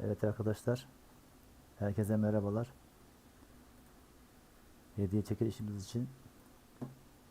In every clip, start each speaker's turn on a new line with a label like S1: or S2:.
S1: Evet arkadaşlar. Herkese merhabalar. Hediye çekilişimiz için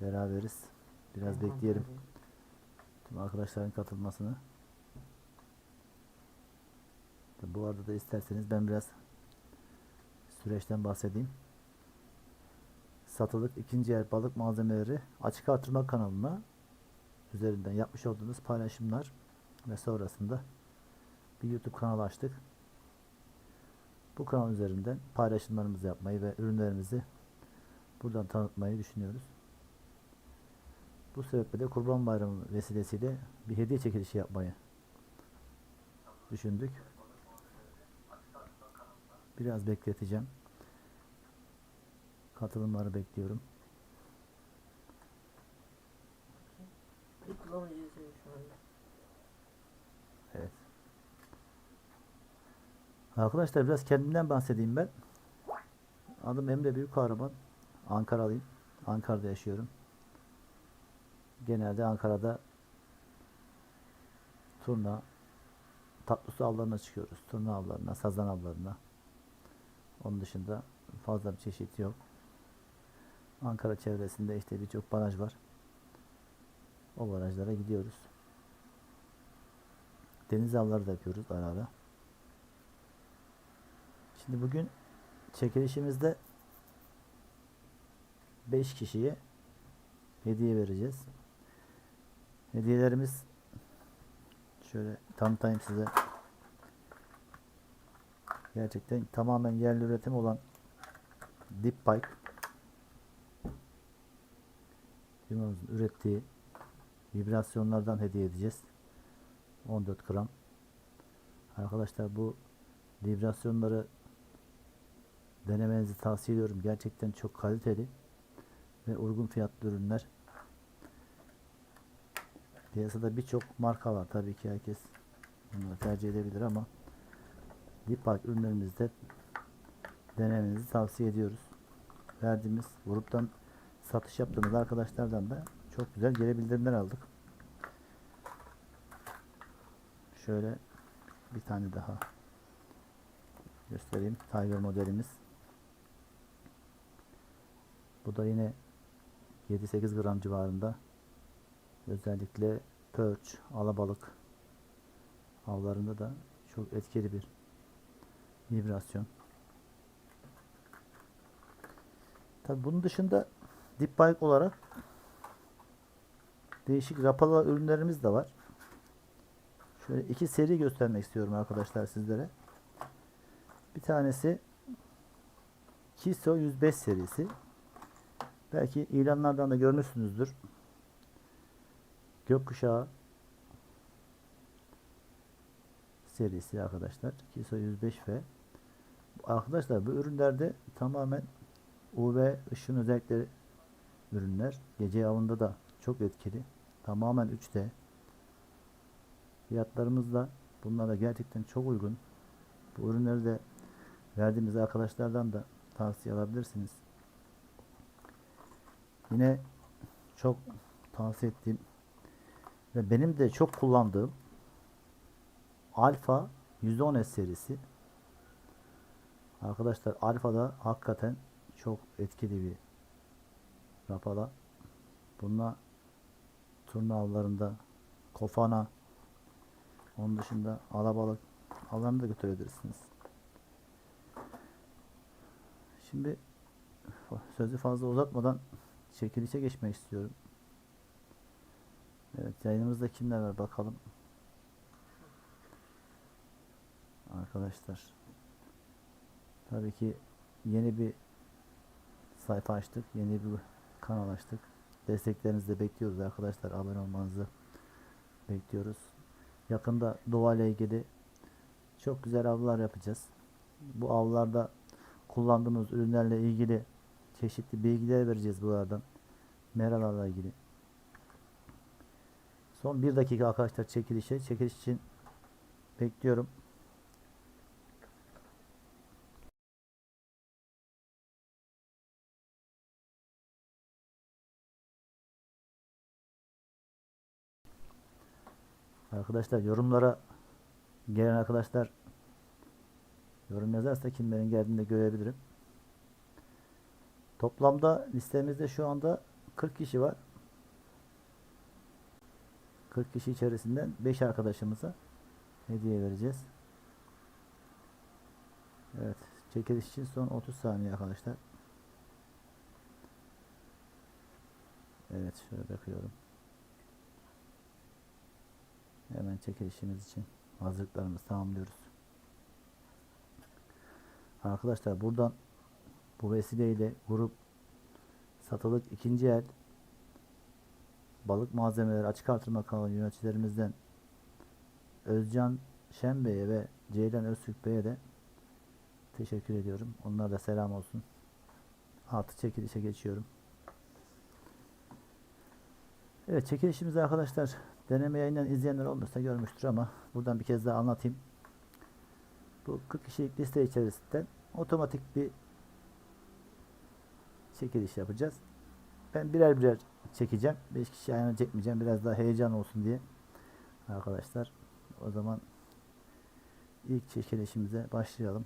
S1: beraberiz. Biraz
S2: Ben
S1: bekleyelim tüm arkadaşların katılmasını. Bu arada da isterseniz ben biraz süreçten bahsedeyim. Satılık ikinci el balık malzemeleri açık artırma kanalına üzerinden yapmış olduğumuz paylaşımlar ve sonrasında bir YouTube kanalı açtık. Bu kanal üzerinden paylaşımlarımızı yapmayı ve ürünlerimizi buradan tanıtmayı düşünüyoruz. Bu sebeple de Kurban Bayramı vesilesiyle bir hediye çekilişi yapmayı düşündük. Biraz bekleteceğim. Katılımları bekliyorum.
S2: Bir kullanıcı ismi şu anda.
S1: Evet. Arkadaşlar biraz kendimden bahsedeyim ben. Adım Emre Büyük Kahraman. Ankaralıyım. Ankara'da yaşıyorum. Genelde Ankara'da turna, tatlı su avlarına çıkıyoruz. Turna avlarına, sazan avlarına. Onun dışında fazla bir çeşit yok. Ankara çevresinde işte birçok baraj var. O barajlara gidiyoruz. Deniz avları da yapıyoruz ara ara. Şimdi bugün çekilişimizde 5 kişiye hediye vereceğiz. Hediyelerimiz şöyle tanıtayım size. Gerçekten tamamen yerli üretim olan Deep Pike firmamızın ürettiği vibrasyonlardan hediye edeceğiz. 14 gram. Arkadaşlar bu vibrasyonları denemenizi tavsiye ediyorum. Gerçekten çok kaliteli ve uygun fiyatlı ürünler. Piyasada birçok marka var. Tabii ki herkes bunları tercih edebilir ama Deepak ürünlerimizde denemenizi tavsiye ediyoruz. Verdiğimiz gruptan satış yaptığımız arkadaşlardan da çok güzel geri bildirimler aldık. Şöyle bir tane daha göstereyim. Tiger modelimiz. Bu da yine 7-8 gram civarında. Özellikle perch, alabalık avlarında da çok etkili bir vibrasyon. Tabi bunun dışında dip bike olarak değişik rapala ürünlerimiz de var. Şöyle iki seri göstermek istiyorum arkadaşlar sizlere. Bir tanesi Kiso 105 serisi. Belki ilanlardan da görmüşsünüzdür. Gökkuşağı serisi arkadaşlar. Kiso 105 ve arkadaşlar bu ürünlerde tamamen UV ışın özellikleri ürünler. Gece avında da çok etkili. Tamamen 3D. Fiyatlarımız da bunlara gerçekten çok uygun. Bu ürünleri de verdiğimiz arkadaşlardan da tavsiye alabilirsiniz. Yine çok tavsiye ettiğim ve benim de çok kullandığım Alfa 110S serisi. Arkadaşlar Alfa da hakikaten çok etkili bir rapala. Bununla turna avlarında kofana onun dışında alabalık avlarını da götürebilirsiniz. Şimdi sözü fazla uzatmadan çekilişe geçmek istiyorum. Evet yayınımızda kimler var bakalım. Arkadaşlar. Tabii ki yeni bir sayfa açtık. Yeni bir kanal açtık. Desteklerinizi de bekliyoruz arkadaşlar. Abone olmanızı bekliyoruz. Yakında doğa ile ilgili çok güzel avlar yapacağız. Bu avlarda kullandığımız ürünlerle ilgili çeşitli bilgiler vereceğiz buradan. Meralarla ilgili. Son bir dakika arkadaşlar çekilişe. Çekiliş için bekliyorum. Arkadaşlar yorumlara Gelen arkadaşlar yorum yazarsa kimlerin geldiğini de görebilirim. Toplamda listemizde şu anda 40 kişi var. 40 kişi içerisinden 5 arkadaşımıza hediye vereceğiz. Evet. Çekiliş için son 30 saniye arkadaşlar. Evet. Şöyle bakıyorum. Hemen çekilişimiz için hazırlıklarımızı tamamlıyoruz. Arkadaşlar buradan bu vesileyle grup satılık ikinci el balık malzemeleri açık artırma kanalı yöneticilerimizden Özcan Şen Bey'e ve Ceylan Öztürk Bey'e de teşekkür ediyorum. Onlara da selam olsun. Artık çekilişe geçiyorum. Evet çekilişimizi arkadaşlar deneme yayından izleyenler olmuşsa görmüştür ama buradan bir kez daha anlatayım. Bu 40 kişilik liste içerisinden otomatik bir çekiliş yapacağız. Ben birer birer çekeceğim. 5 kişi aynı çekmeyeceğim. Biraz daha heyecan olsun diye. Arkadaşlar o zaman ilk çekilişimize başlayalım.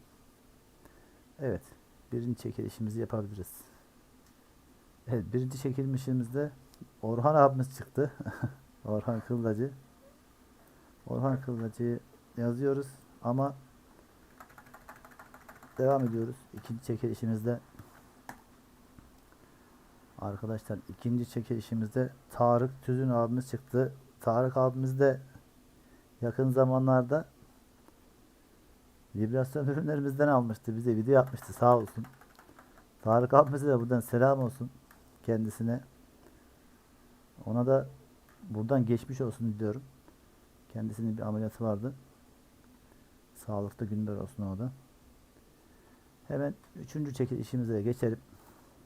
S1: Evet. Birinci çekilişimizi yapabiliriz. Evet. Birinci çekilmişimizde Orhan abimiz çıktı. Orhan Kıllacı. Orhan Kıllacı'yı yazıyoruz ama devam ediyoruz. İkinci çekilişimizde Arkadaşlar ikinci çekilişimizde Tarık Tüzün abimiz çıktı. Tarık abimiz de yakın zamanlarda vibrasyon ürünlerimizden almıştı. Bize video yapmıştı. Sağ olsun. Tarık abimize de buradan selam olsun kendisine. Ona da buradan geçmiş olsun diliyorum. Kendisinin bir ameliyatı vardı. Sağlıklı günler olsun o da. Hemen üçüncü çekilişimize geçelim.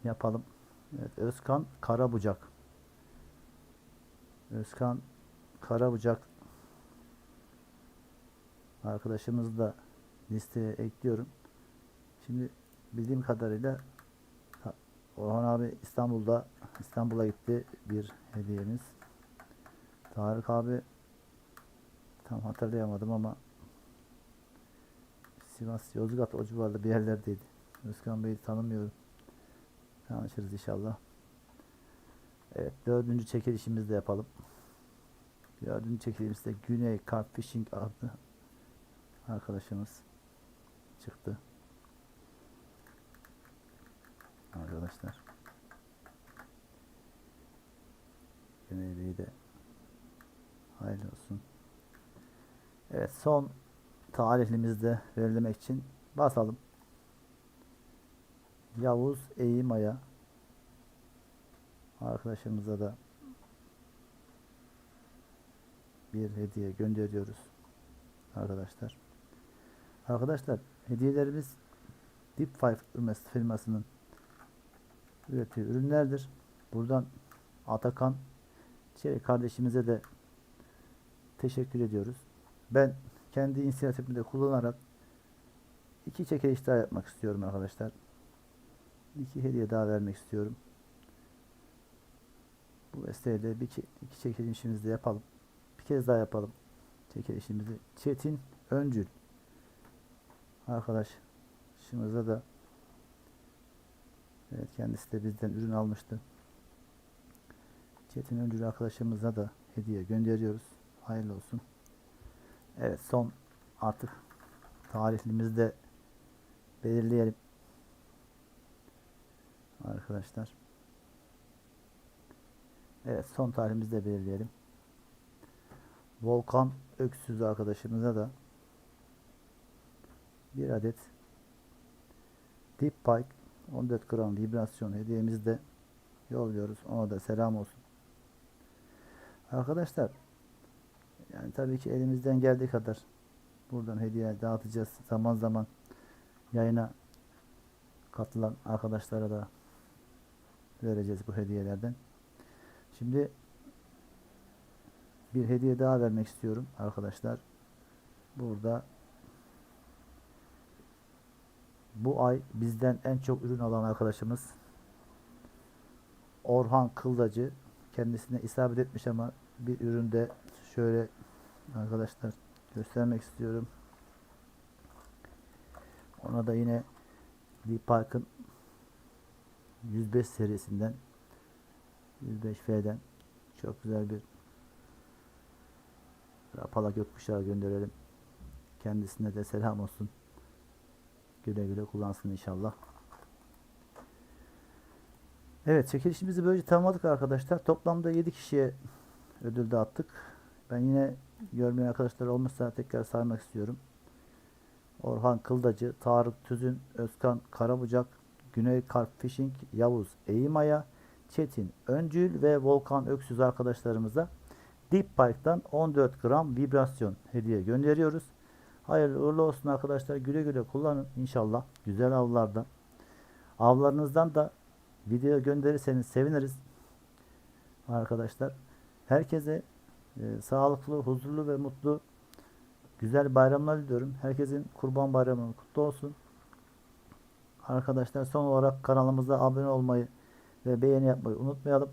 S1: Yapalım. Evet, Özkan Karabucak. Özkan Karabucak arkadaşımızı da listeye ekliyorum. Şimdi bildiğim kadarıyla Orhan abi İstanbul'da İstanbul'a gitti bir hediyemiz. Tarık abi tam hatırlayamadım ama Sivas, Yozgat o civarda bir yerlerdeydi. Özkan Bey'i tanımıyorum. Tanışırız inşallah. Evet dördüncü çekilişimizi de yapalım. Dördüncü çekilişimizde Güney Carp Fishing adlı arkadaşımız çıktı. Arkadaşlar. Güney Bey de hayırlı olsun. Evet son tarihlimizi de belirlemek için basalım. Yavuz Eğimaya arkadaşımıza da bir hediye gönderiyoruz arkadaşlar. Arkadaşlar hediyelerimiz Deep Five firması- firmasının ürettiği ürünlerdir. Buradan Atakan Çelik kardeşimize de teşekkür ediyoruz. Ben kendi inisiyatifimde kullanarak iki çekiliş daha yapmak istiyorum arkadaşlar. İki hediye daha vermek istiyorum. Bu vesileyle bir iki çekilişimizi de yapalım. Bir kez daha yapalım çekilişimizi. Çetin Öncül arkadaşımıza da evet kendisi de bizden ürün almıştı. Çetin Öncül arkadaşımıza da hediye gönderiyoruz. Hayırlı olsun. Evet son artık tarihlimizi de belirleyelim. Arkadaşlar. Evet son tarihimizi de belirleyelim. Volkan Öksüz arkadaşımıza da bir adet Deep Pike 14 gram vibrasyon hediyemizi de yolluyoruz. Ona da selam olsun. Arkadaşlar yani tabii ki elimizden geldiği kadar buradan hediye dağıtacağız. Zaman zaman yayına katılan arkadaşlara da vereceğiz bu hediyelerden. Şimdi bir hediye daha vermek istiyorum arkadaşlar. Burada bu ay bizden en çok ürün alan arkadaşımız Orhan Kıldacı kendisine isabet etmiş ama bir üründe şöyle arkadaşlar göstermek istiyorum. Ona da yine Deep Park'ın 105 serisinden 105F'den çok güzel bir Rapala gökkuşağı gönderelim. Kendisine de selam olsun. Güle güle kullansın inşallah. Evet çekilişimizi böylece tamamladık arkadaşlar. Toplamda 7 kişiye ödül dağıttık. Ben yine görmeyen arkadaşlar olmuşsa tekrar saymak istiyorum. Orhan Kıldacı, Tarık Tüzün, Özkan Karabucak, Güney Karp Fishing, Yavuz Eğimaya, Çetin Öncül ve Volkan Öksüz arkadaşlarımıza Deep Park'tan 14 gram vibrasyon hediye gönderiyoruz. Hayırlı uğurlu olsun arkadaşlar. Güle güle kullanın inşallah. Güzel avlarda. Avlarınızdan da video gönderirseniz seviniriz. Arkadaşlar. Herkese e, sağlıklı, huzurlu ve mutlu güzel bayramlar diliyorum. Herkesin kurban bayramı kutlu olsun. Arkadaşlar son olarak kanalımıza abone olmayı ve beğeni yapmayı unutmayalım.